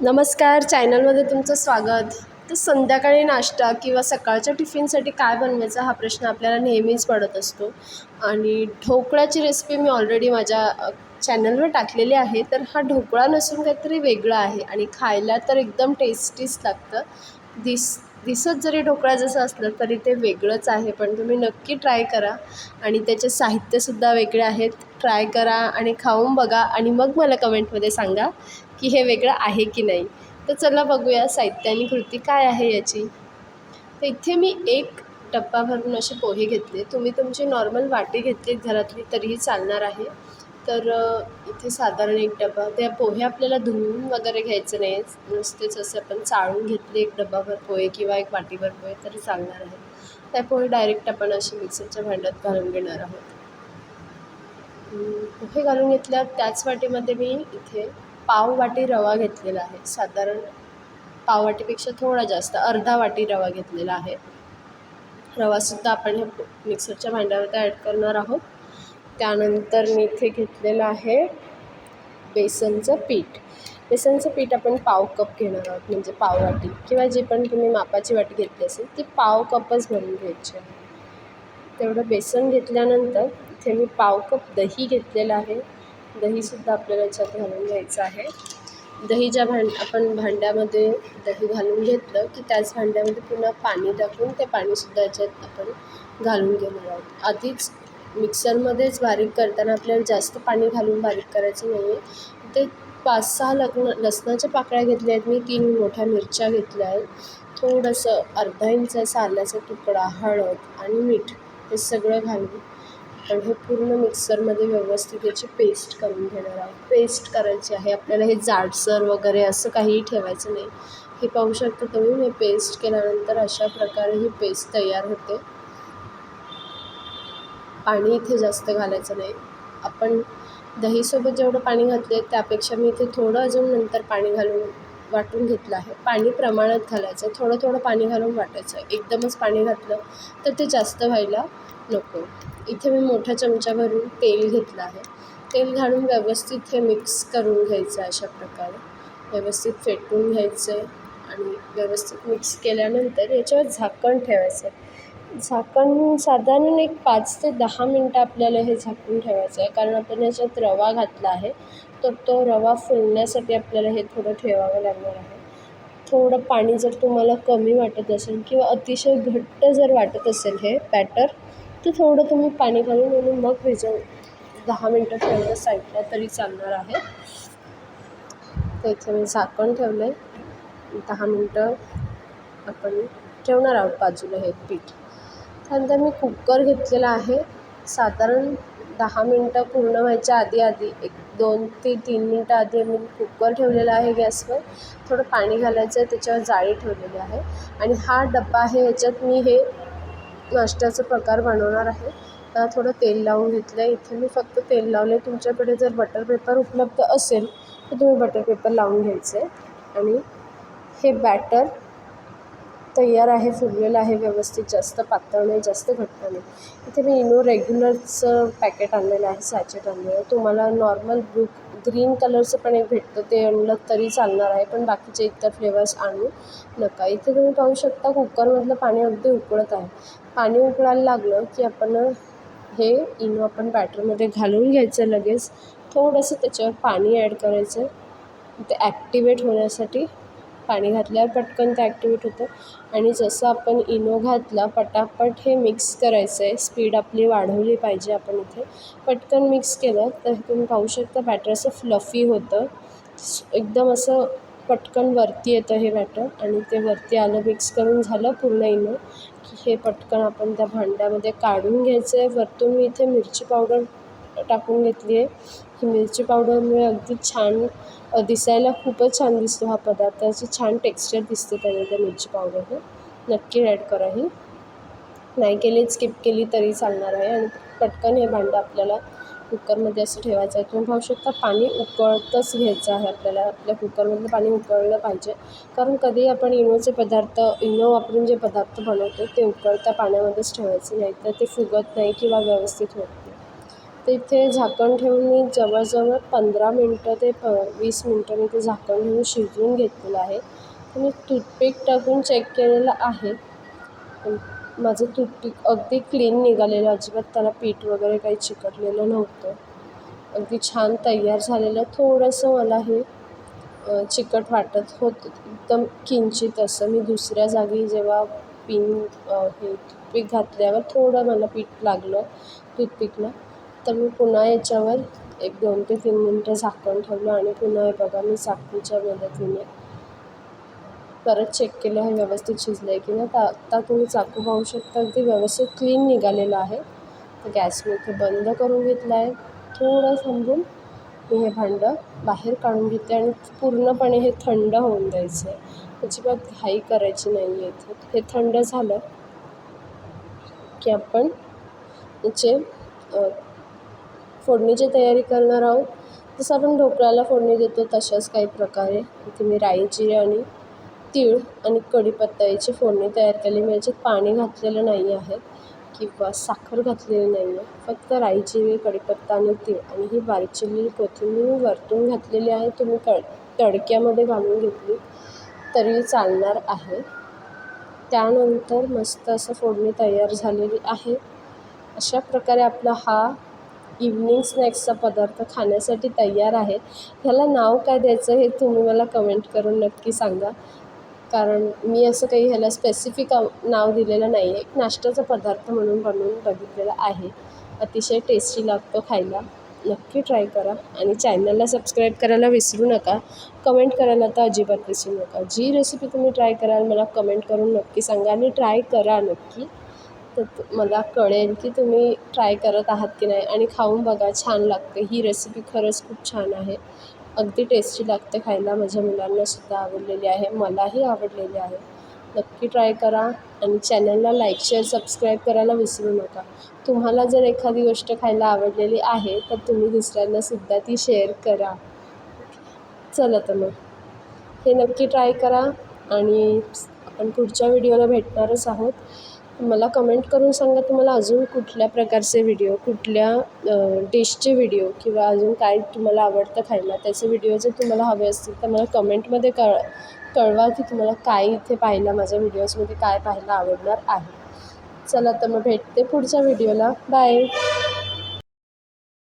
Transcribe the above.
नमस्कार चॅनलमध्ये तुमचं स्वागत. तर संध्याकाळी नाश्ता किंवा सकाळच्या टिफिनसाठी काय बनवायचा हा प्रश्न आपल्याला नेहमीच पडत असतो. आणि ढोकळ्याची रेसिपी मी ऑलरेडी माझ्या चॅनलवर टाकलेली आहे. तर हा ढोकळा नसून काहीतरी वेगळा आहे आणि खायला तर एकदम टेस्टीच लागतं. दिस दिसत जरी ढोकळा जसं असलं तरी ते वेगळंच आहे पण तुम्ही नक्की ट्राय करा. आणि त्याचे साहित्यसुद्धा वेगळे आहेत. ट्राय करा आणि खाऊन बघा आणि मग मला कमेंटमध्ये सांगा की हे वेगळं आहे की नाही. तर चला बघूया साहित्य आणि कृती काय आहे याची. तर इथे मी एक डब्बा भरून असे पोहे घेतले. तुम्ही तुमची नॉर्मल वाटी घेतली घरातली तरीही चालणार आहे. तर इथे साधारण एक डबा त्या पोहे आपल्याला धुवून वगैरे घ्यायचे नाही. नुसतेच असे आपण चाळून घेतले एक डबाभर पोहे किंवा एक वाटीभर पोहे तरी चालणार आहे. त्या पोहे डायरेक्ट आपण असे मिक्सरच्या भांड्यात घालून घेणार आहोत. पोहे घालून घेतल्यावर त्याच वाटीमध्ये मी इथे पाव वाटी रवा घेतलेला आहे. साधारण पाव वाटीपेक्षा थोडा जास्त अर्धा वाटी रवा घेतलेला आहे. रवासुद्धा आपण हे मिक्सरच्या भांड्यावरती ॲड करणार आहोत. त्यानंतर मी इथे घेतलेलं आहे बेसनचं पीठ. बेसनचं पीठ आपण पाव कप घेणार आहोत म्हणजे पाव वाटी किंवा जी पण तुम्ही मापाची वाटी घेतली असेल ती पाव कपच भरून घ्यायची आहे. तेवढं बेसन घेतल्यानंतर इथे मी पाव कप दही घेतलेलं आहे. दहीसुद्धा आपल्याला याच्यात घालून घ्यायचं आहे. दही ज्या भांड आपण भांड्यामध्ये दही घालून घेतलं की त्याच भांड्यामध्ये पुन्हा पाणी टाकून ते पाणीसुद्धा याच्यात आपण घालून घेणार आहोत. आधीच मिक्सरमध्येच बारीक करताना आपल्याला जास्त पाणी घालून बारीक करायचं नाही. आहे ते पाच सहा लग्न लसणाच्या पाकळ्या घेतल्या आहेत. मी तीन मोठ्या मिरच्या घेतल्या आहेत. थोडंसं अर्धा इंच असा आल्याचा तुकडा हळद आणि मीठ हे सगळं घालून आपण हे पूर्ण मिक्सरमध्ये व्यवस्थित याची पेस्ट करून घेणार आहोत. पेस्ट करायची आहे. आपल्याला हे जाडसर वगैरे असं काहीही ठेवायचं नाही. हे पाहू शकता तुम्ही मी पेस्ट केल्यानंतर अशा प्रकारे ही पेस्ट तयार होते. पाणी इथे जास्त घालायचं नाही. आपण दहीसोबत जेवढं पाणी घातले त्यापेक्षा मी इथे थोडं अजून नंतर पाणी घालून वाटून घेतलं आहे. पाणी प्रमाणात घालायचं थोडं थोडं पाणी घालून वाटायचं. एकदमच पाणी घातलं तर ते जास्त व्हायला नको. इथे मी मोठ्या चमच्याभरून तेल घेतलं आहे. तेल घालून व्यवस्थित हे मिक्स करून घ्यायचं अशा प्रकारे. व्यवस्थित फेटून घ्यायचं आहे आणि व्यवस्थित मिक्स केल्यानंतर याच्यावर झाकण ठेवायचं झाकण साधारण एक पाच ते दहा मिनटं आपल्याला हे झाकून ठेवायचं आहे. कारण आपण याच्यात रवा घातला आहे तर तो रवा फुलण्यासाठी आपल्याला हे थोडं ठेवावं लागणार आहे. थोडं पाणी जर तुम्हाला कमी वाटत असेल किंवा अतिशय घट्ट जर वाटत असेल हे बॅटर तर थोडं तुम्ही पाणी घालून आणि मग भिजवून दहा मिनटं ठेवलं साईडला तरी चालणार आहे. तर इथे मी झाकण ठेवलं आहे दहा मिनटं आपण ठेवणार आहोत बाजूला हे पीठ. त्यानंतर मी कुकर घेतलेला आहे साधारण दहा मिनटं पूर्ण व्हायच्या आधी आधी एक दोन ते तीन मिनटं आधी मी कुकर ठेवलेला आहे गॅसवर थोडं पाणी घालायचं आहे त्याच्यावर जाळी ठेवलेली आहे आणि हा डब्बा आहे याच्यात मी हे नाश्त्याचा प्रकार बनवणार आहे. त्याला थोडं तेल लावून घेतलं आहे इथे मी फक्त तेल लावले तुमच्याकडे जर बटर पेपर उपलब्ध असेल तर तुम्ही बटर पेपर लावून घ्यायचं आहे आणि हे बॅटर तयार आहे फुललेलं आहे व्यवस्थित जास्त पातळ नाही जास्त घट्ट नाही. इथे मी इनो रेग्युलरचं पॅकेट आणलेलं आहे सॅचेट आणलेलं आहे. तुम्हाला नॉर्मल ब्लू ग्रीन कलरचं पण एक भेटतं ते आणलं तरी चालणार आहे पण बाकीचे इतर फ्लेवर्स आणू नका. इथे तुम्ही पाहू शकता कुकरमधलं पाणी अगदी उकळत आहे. पाणी उकळायला लागलं की आपण हे इनो आपण बॅटरमध्ये घालून घ्यायचं लगेच. थोडंसं त्याच्यावर पाणी ॲड करायचं. ते ॲक्टिवेट होण्यासाठी पाणी घातल्यावर पटकन ते ॲक्टिवेट होतं. आणि जसं आपण इनो घातला पटापट हे मिक्स करायचं आहे स्पीड आपली वाढवली पाहिजे आपण इथे. पटकन मिक्स केलं तर तुम्ही पाहू शकता बॅटर असं फ्लफी होतं. एकदम असं पटकन वरती येतं हे बॅटर आणि ते वरती आलं मिक्स करून झालं पूर्ण इनो. की हे पटकन आपण त्या भांड्यामध्ये काढून घ्यायचं आहे वरतून मी इथे मिरची पावडर टाकून घेतली आहे की मिरची पावडरमुळे अगदी छान दिसायला खूपच छान दिसतो हा पदार्थ. अशी छान टेक्स्चर दिसते त्याने त्या मिरची पावडरने. नक्की ॲड करा ही. नाही केली स्किप केली तरी चालणार आहे. आणि पटकन हे भांडं आपल्याला कुकरमध्ये असं ठेवायचं आहे. तुम्ही पाहू शकता पाणी उकळतच घ्यायचं आहे आपल्याला. आपल्या कुकरमधलं पाणी उकळलं पाहिजे. कारण कधी आपण इनोचे पदार्थ इनो वापरून जे पदार्थ बनवतो ते उकळत्या पाण्यामध्येच ठेवायचे. नाही तर ते फुगत नाही किंवा व्यवस्थित होत तिथे झाकण ठेवून मी जवळजवळ पंधरा मिनटं ते प वीस मिनटं मी ते झाकण ठेवून शिजवून घेतलेलं आहे. मी टूथपिक टाकून चेक केलेलं आहे. माझं टूथपिक अगदी क्लीन निघालेलं अजिबात त्याला पीठ वगैरे काही चिकटलेलं नव्हतं. अगदी छान तयार झालेलं. थोडंसं मला हे चिकट वाटत होतं. एकदम किंचित असं मी दुसऱ्या जागी जेव्हा पिन हे टूथपिक घातल्यावर थोडं मला पीठ लागलं टूथपिकला तर मी पुन्हा याच्यावर एक दोन ते तीन मिनटं झाकण ठेवलं आणि पुन्हा हे बघा मी चाकूच्या मदतीने परत चेक केलं हे व्यवस्थित शिजलं आहे की नाही. तर आत्ता तुम्ही चाकू पाहू शकता अगदी व्यवस्थित क्लीन निघालेलं आहे. तर गॅस मी इथे बंद करून घेतला आहे. थोडं थांबून मी हे भांडं बाहेर काढून घेते आणि पूर्णपणे हे थंड होऊन द्यायचं आहे. अजिबात घाई करायची नाही आहे इथे. हे थंड झालं की आपण याचे फोडणीची तयारी करणार आहोत. जसं आपण ढोकळ्याला फोडणी देतो तशाच काही प्रकारे. इथे मी राई जिरे आणि तीळ आणि कढीपत्ता याची फोडणी तयार केली. मी याच्यात पाणी घातलेलं नाही आहे किंवा साखर घातलेली नाही आहे. फक्त राई जिरे कढीपत्ता आणि तीळ आणि ही बारीक चिरलेली कोथिंबीर मी वरतून घातलेली आहे. तुम्ही तड तडक्यामध्ये घालून घेतली तरी चालणार आहे. त्यानंतर मस्त असं फोडणी तयार झालेली आहे. अशा प्रकारे आपला हा इव्हनिंग स्नॅक्सचा पदार्थ खाण्यासाठी तयार आहे ह्याला नाव काय द्यायचं हे तुम्ही मला कमेंट करून नक्की सांगा. कारण मी असं काही ह्याला स्पेसिफिक नाव दिलेलं नाही आहे एक नाश्त्याचा पदार्थ म्हणून बनवून बघितलेला आहे. अतिशय टेस्टी लागतो खायला. नक्की ट्राय करा. आणि चॅनलला सबस्क्राईब करायला विसरू नका. कमेंट करायला तर अजिबात विसरू नका. जी रेसिपी तुम्ही ट्राय कराल मला कमेंट करून नक्की सांगा. आणि ट्राय करा नक्की. तर मला कळेल की तुम्ही ट्राय करत आहात की नाही. आणि खाऊन बघा छान लागते. ही रेसिपी खरंच खूप छान आहे. अगदी टेस्टी लागते खायला. माझ्या मुलांनासुद्धा आवडलेली आहे. मलाही आवडलेली आहे. नक्की ट्राय करा आणि चॅनलला लाईक शेअर सबस्क्राईब करायला विसरू नका. तुम्हाला जर एखादी गोष्ट खायला आवडलेली आहे तर तुम्ही दुसऱ्यांनासुद्धा ती शेअर करा. चला तर मग. हे नक्की ट्राय करा आणि आपण पुढच्या व्हिडिओला भेटणारच आहोत. मला कमेंट करून सांगा तुम्हाला अजून कुठल्या प्रकारचे व्हिडिओ कुठल्या डिशचे व्हिडिओ किंवा अजून काय तुम्हाला आवडतं खायला? त्याचे व्हिडिओ जर तुम्हाला हवे असतील तर मला कमेंटमध्ये कळ कळवा की तुम्हाला काय इथे पाहायला माझ्या व्हिडिओजमध्ये काय पाहायला आवडणार आहे. चला तर मग भेटते पुढच्या व्हिडिओला बाय